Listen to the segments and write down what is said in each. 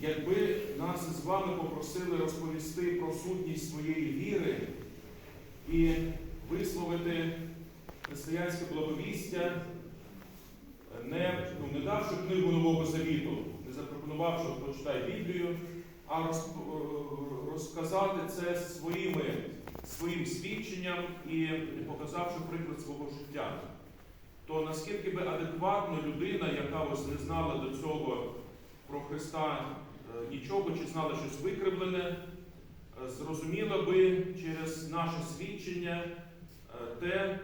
якби нас з вами попросили розповісти про сутність своєї віри і висловити християнське благовістя, не, ну, не давши книгу Нового Завіту, не запропонувавши почитай Біблію, а роз, розказати це своїми, своїм свідченням і показавши приклад свого життя. То наскільки би адекватно людина, яка ось не знала до цього про Христа е, нічого, чи знала щось викривлене, е, зрозуміла би через наше свідчення е, те,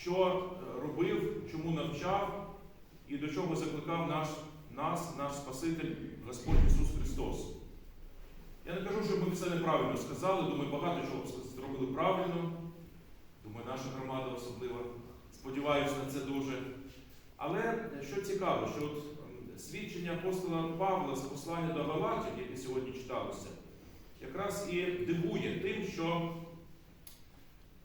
що робив, чому навчав і до чого закликав наш, нас, наш Спаситель, Господь Ісус Христос. Я не кажу, що ми все неправильно сказали, думаю, багато чого зробили правильно. Думаю, наша громада особливо. Сподіваюся на це дуже. Але що цікаво, що от свідчення апостола Павла з послання до Галатів, яке сьогодні читалося, якраз і дивує тим, що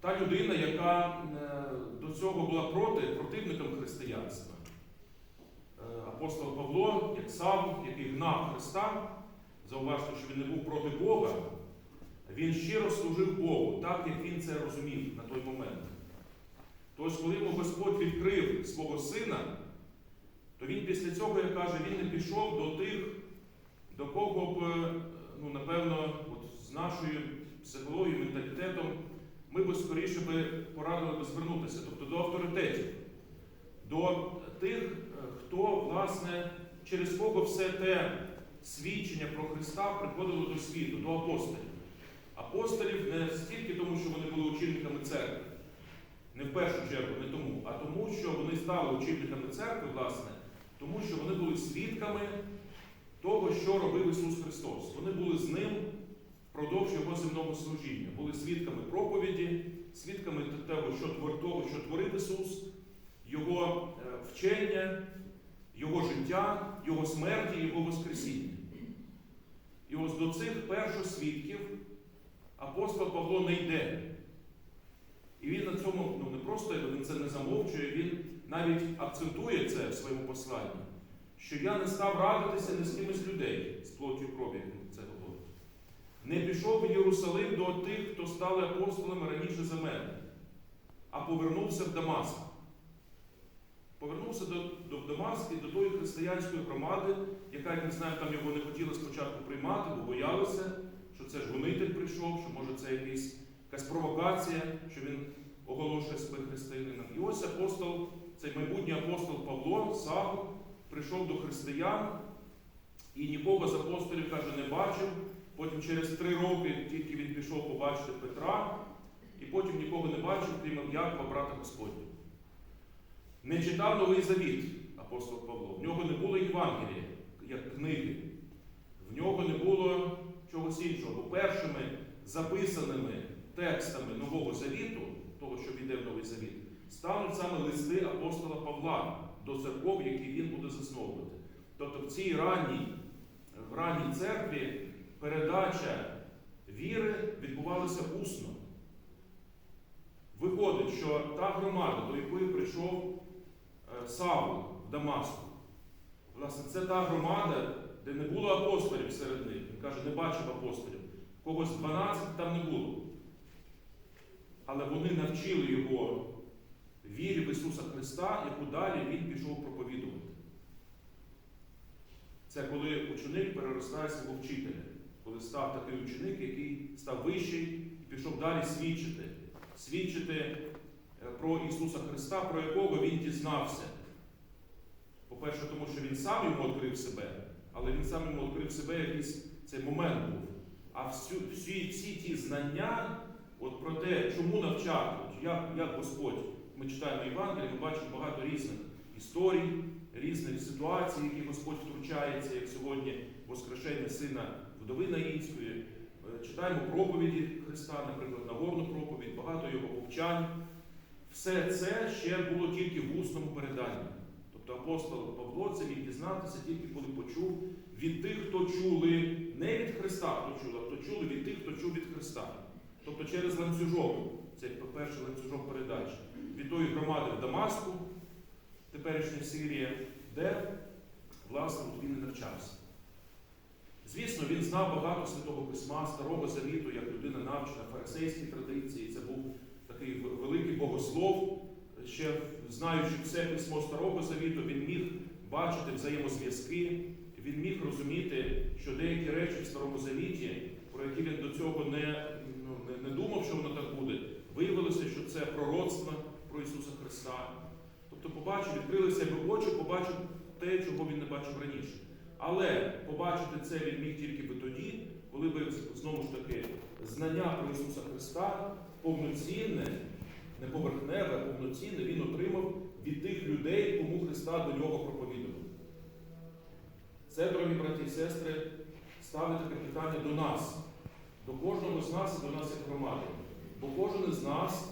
та людина, яка е, до цього була проти, противником християнства, е, апостол Павло, як сам, який гнав Христа, зауважте, що він не був проти Бога, він щиро служив Богу, так як він це розумів на той момент. Тож, коли йому Господь відкрив свого сина, то він після цього, як каже, він не пішов до тих, до кого б, е, ну, напевно, от з нашою психологією, менталітетом, ми б скоріше би порадили би звернутися, тобто до авторитетів, до тих, е, хто, власне, через кого все те свідчення про Христа приходило до світу, до апостолів. Апостолів не стільки тому, що вони були учільниками церкви, не в першу чергу, не тому, а тому, що вони стали учителями церкви, власне, тому що вони були свідками того, що робив Ісус Христос. Вони були з ним впродовж Його земного служіння, були свідками проповіді, свідками того, що, того, що творив Ісус, Його е, вчення, Його життя, Його смерті, Його Воскресіння. І ось до цих першосвідків апостол Павло не йде. І він на цьому ну, не просто він це не замовчує, він навіть акцентує це в своєму посланні, що я не став радитися ні з кимось людей з плоттю крові, як це говорить. Не пішов в Єрусалим до тих, хто стали апостолами раніше за мене, а повернувся в Дамаск. Повернувся до, до Дамаски, до тої християнської громади, яка, як ми знаємо, там його не хотіли спочатку приймати, бо боялися, що це ж гонитель прийшов, що може це якийсь якась провокація, що він оголошує себе християнином. І ось апостол, цей майбутній апостол Павло, Савл, прийшов до християн і нікого з апостолів, каже, не бачив. Потім через три роки тільки він пішов побачити Петра, і потім нікого не бачив, крім Якова, брата Господня. Не читав Новий Завіт, апостол Павло. В нього не було Євангелія, як книги. В нього не було чогось іншого. Бо першими записаними текстами Нового Завіту, того, що війде в Новий Завіт, стануть саме листи апостола Павла до церков, які він буде засновувати. Тобто в цій ранній, в ранній церкві передача віри відбувалася усно. Виходить, що та громада, до якої прийшов е, Савл в Дамаску, власне, це та громада, де не було апостолів серед них. Він каже, не бачив апостолів. Когось 12 там не було. Але вони навчили його вірі в Ісуса Христа, яку далі він пішов проповідувати. Це коли ученик переростає свого вчителя, коли став такий ученик, який став вищий і пішов далі свідчити, свідчити е, про Ісуса Христа, про якого він дізнався. По-перше, тому що він сам йому відкрив себе, але він сам йому відкрив себе якийсь цей момент був. А всю, всі, всі ті знання от про те, чому навчати, як, як Господь, ми читаємо Євангеліє, ми бачимо багато різних історій, різних ситуацій, які Господь втручається, як сьогодні Воскрешення сина вдови Наїнської. Е, Читаємо проповіді Христа, наприклад, Нагорну проповідь, багато його повчань. Все це ще було тільки в усному переданні. Тобто апостол Павло це міг дізнатися тільки коли почув від тих, хто чули, не від Христа, хто чули, а хто чули від тих, хто чув від Христа. Тобто через ланцюжок, це перший ланцюжок передачі, від тої громади в Дамаску, теперішня Сирія, де, власне, він і навчався. Звісно, він знав багато святого письма, старого завіту, як людина навчена фарисейській традиції. Це був такий великий богослов. Ще знаючи все письмо старого завіту, він міг бачити взаємозв'язки, він міг розуміти, що деякі речі в старому завіті, про які він до цього не, ну, не, не думав, що воно так буде, виявилося, що це пророцтво про Ісуса Христа. Тобто побачив, відкрилися його очі, побачив те, чого він не бачив раніше. Але побачити це він міг тільки би тоді, коли би знову ж таки знання про Ісуса Христа повноцінне, не поверхневе, повноцінне він отримав від тих людей, кому Христа до нього проповідував. Це, дорогі браті і сестри, ставить таке питання до нас, до кожного з нас і до нас як громади. Бо кожен із нас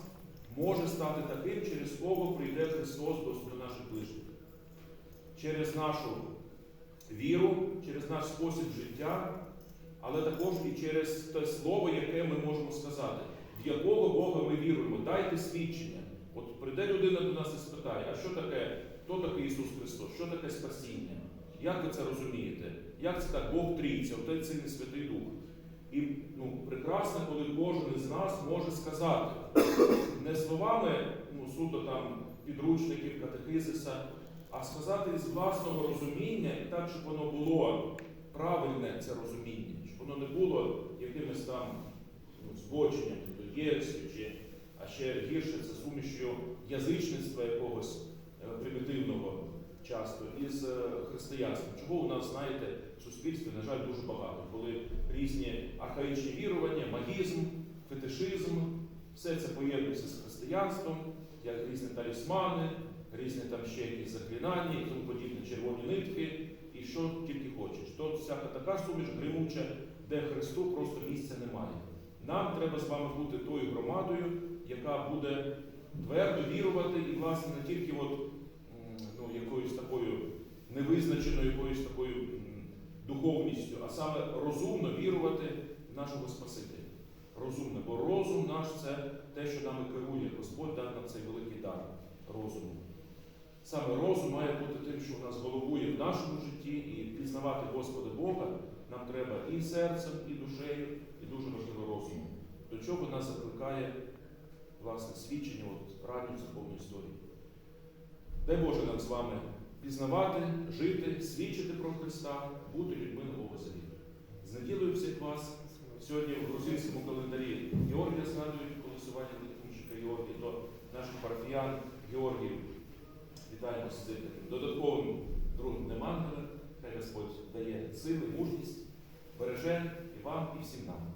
може стати таким, через кого прийде Христос до наших ближніх. Через нашу віру, через наш спосіб життя, але також і через те слово, яке ми можемо сказати, в якого Бога ми віруємо. Дайте свідчення. От прийде людина до нас і спитає, а що таке, хто такий Ісус Христос, що таке спасіння? Як ви це розумієте? Як це так Бог трійця, Отець Син і Святий Дух? І ну, прекрасно, коли кожен із нас може сказати не словами ну, суто там підручників, катехизиса, а сказати з власного розуміння і так, щоб воно було правильне це розуміння, щоб воно не було якимось там ну, збоченням, тобто єресю, чи, а ще гірше це сумішю язичництва якогось е, примітивного часто із е, християнством. Чого у нас, знаєте, суспільстві, на жаль, дуже багато, коли різні архаїчні вірування, магізм, фетишизм, все це поєднується з християнством, як різні талісмани, різні там ще якісь заклинання і тому подібне червоні нитки, і що тільки хочеш. То всяка така суміш гримуча, де Христу просто місця немає. Нам треба з вами бути тою громадою, яка буде твердо вірувати і, власне, не тільки от, ну, якоюсь такою невизначеною, якоюсь такою духовністю, а саме розумно вірувати в нашого Спасителя. Розумно, бо розум наш це те, що нами керує. Господь дав нам цей великий дар розуму. Саме розум має бути тим, що в нас головує в нашому житті, і пізнавати Господа Бога нам треба і серцем, і душею, і дуже важливо розумом. До чого нас закликає власне свідчення от, ранньої церковної історії. Дай Боже нам з вами пізнавати, жити, свідчити про Христа, бути людьми нового завіту. З неділею всіх вас сьогодні в грузинському календарі Георгія згадують голосування Литвинчика Георгія до наших парафіян Георгіїв. Вітаємо з цим додатковим другим днем ангела. Хай Господь дає сили, мужність, береже і вам, і всім нам.